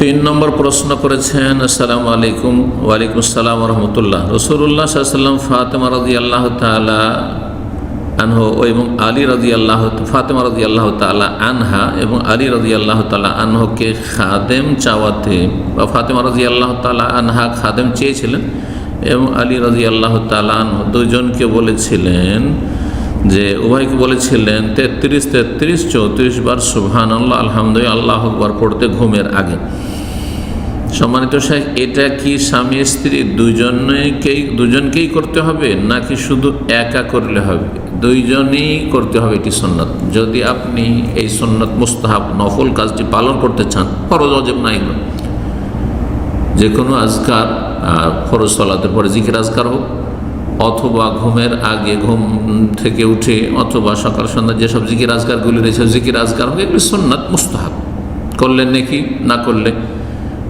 তিন নম্বর প্রশ্ন করেছেন, আসসালামু আলাইকুম, ওয়ালাইকুম আসসালাম রহমতুল্লাহ রসুল্লাহ সাল্লাম ফাতেমা রাজি আল্লাহ তালা আনহ এবং আলী রাজি আল্লাহ ফাতেমা রাজি আল্লাহ তালা আনহা এবং আলী রাজি আল্লাহ তালা আনহকে খাদেম চাওয়াতে বা ফাতেমা রাজি আল্লাহ তালা আনহা খাদেম চেয়েছিলেন এবং আলী রাজি আল্লাহ তালা আনহ দুজনকে বলেছিলেন যে উভয়কে বলেছিলেন, তেত্রিশ তেত্রিশ, চৌত্রিশ বার সুবহান আল্লাহ আলহামদুলিল্লাহ, আল্লাহ আকবর পড়তে ঘুমের আগে। সম্মানিত শেখ এটা কি স্বামী, স্ত্রী দুজনেকেই দুজনকেই করতে হবে, নাকি শুধু একা করলে হবে? দুইজনেই করতে হবে এটি সন্ন্যত যদি আপনি এই সন্ন্যত মুস্তাহাব, নফল কাজটি পালন করতে চান, ফরজ, অজেব না এগুলো। যে কোনো আজকার ফরজ সলাতের পরে জিকির আজকার হোক অথবা ঘুমের আগে ঘুম থেকে উঠে অথবা সকাল সন্ধ্যা যেসব জিকির আজকারগুলি রয়েছে জিকির আজকার হোক, এগুলি সন্ন্যত মুস্তাহাব। করলেন নাকি, না করলে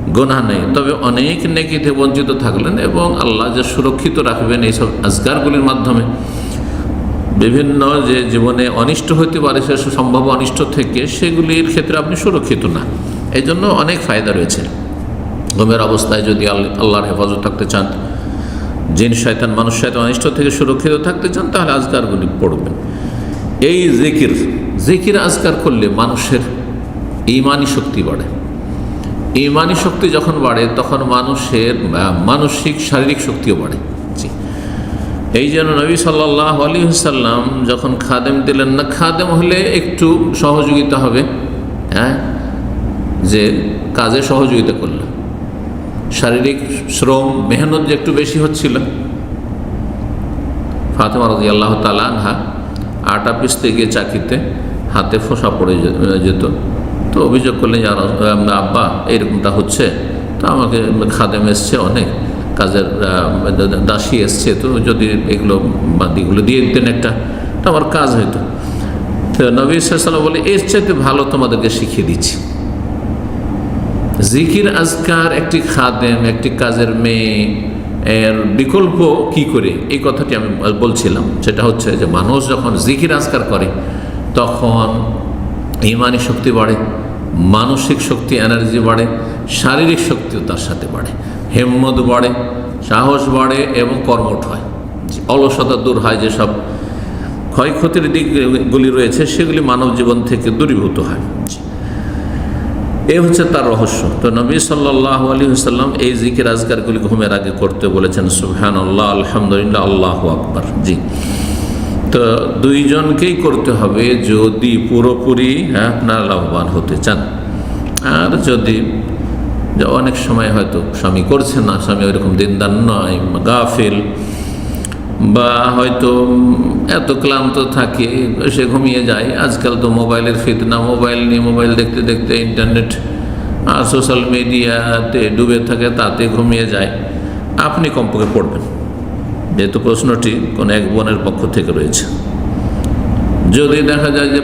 গোনা নেই। তবে অনেক নেকিতে বঞ্চিত থাকলেন এবং আল্লাহ যে সুরক্ষিত রাখবেন এইসব আজগারগুলির মাধ্যমে, বিভিন্ন যে জীবনে অনিষ্ট হতে পারে, সে সম্ভব অনিষ্ট থেকে, সেগুলির ক্ষেত্রে আপনি সুরক্ষিত না। এই জন্য অনেক ফায়দা রয়েছে। ঘুমের অবস্থায় যদি আল্লাহর হেফাজত থাকতে চান জিন, শয়তান, মানুষ, শয়তান অনিষ্ট থেকে সুরক্ষিত থাকতে চান, তাহলে আজকারগুলি পড়বেন। এই জিকির জিকির আজকার করলে মানুষের ইমানি শক্তি বাড়ে। ইমানি শক্তি যখন বাড়ে, তখন মানুষের মানসিক, শারীরিক শক্তিও বাড়ে। জি। এই জন্য নবী সাল্লাহ আলী সাল্লাম যখন খাদেম দিলেন না, খাদেম হলে একটু সহযোগিতা হবে হ্যাঁ? যে কাজে সহযোগিতা করল শারীরিক শ্রম, মেহনত যে একটু বেশি হচ্ছিল, ফাতেমা রাজি আল্লাহ তালা আনহা আটা পিসতে গিয়ে চাকিতে হাতে ফোসা পড়ে যেত। তো অভিযোগ করলেন যে আব্বা, এইরকমটা হচ্ছে? তো আমাকে খাদেম এসছে অনেক, কাজের দাসী এসছে। তো যদি এগুলো বাদিগুলো দিয়ে দিতেন একটা, তো আমার কাজ হইতো। তো নবী সাল্লাম বলে, এর চাইতে ভালো তোমাদেরকে শিখিয়ে দিচ্ছি। জিকির আজকার একটি খাদেম, একটি কাজের মেয়ে, এর বিকল্প কি করে? এই কথাটি আমি বলছিলাম। সেটা হচ্ছে যে মানুষ যখন জিকির আজকার করে, তখন ইমানি শক্তি বাড়ে, মানসিক শক্তি এনার্জি বাড়ে, শারীরিক শক্তিও তার সাথে বাড়ে। হেম্মত বাড়ে, সাহস বাড়ে এবং কর্মঠ হয়। অলসতা দূর হয় যেসব ক্ষয়ক্ষতির দিকগুলি রয়েছে, সেগুলি মানব জীবন থেকে দূরীভূত হয়। জি। এ হচ্ছে তার রহস্য। তো নবী সাল্লাহ আলী সাল্লাম এই জিকির আজগারগুলি ঘুমের আগে করতে বলেছেন সুবহান আল্লাহ আলহামদুলিল্লাহ, আল্লাহ আকবর। জি। তো দুইজনকেই করতে হবে যদি পুরোপুরি হ্যাঁ আপনারা লাভবান হতে চান। আর যদি অনেক সময় হয়তো স্বামী করছে না, স্বামী ওইরকম দিনদার নয়, গাফিল বা হয়তো এত ক্লান্ত থাকে, সে ঘুমিয়ে যায়। আজকাল তো মোবাইলের ফিতনা, মোবাইল নিয়ে মোবাইল দেখতে দেখতে ইন্টারনেট আর সোশ্যাল মিডিয়াতে ডুবে থাকে, তাতে ঘুমিয়ে যায়। আপনি কমপক্ষে পড়বেন। যেহেতু প্রশ্নটি কোনো এক বোনের পক্ষ থেকে রয়েছে। যদি দেখা যায় যে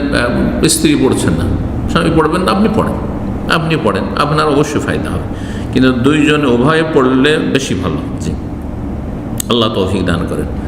স্ত্রী পড়ছেন না, স্বামী পড়বেন না, আপনি পড়েন। আপনি পড়েন, আপনার অবশ্যই ফায়দা হবে। কিন্তু দুইজনে উভয়ে পড়লে বেশি ভালো। জি। আল্লাহ তৌফিক দান করেন।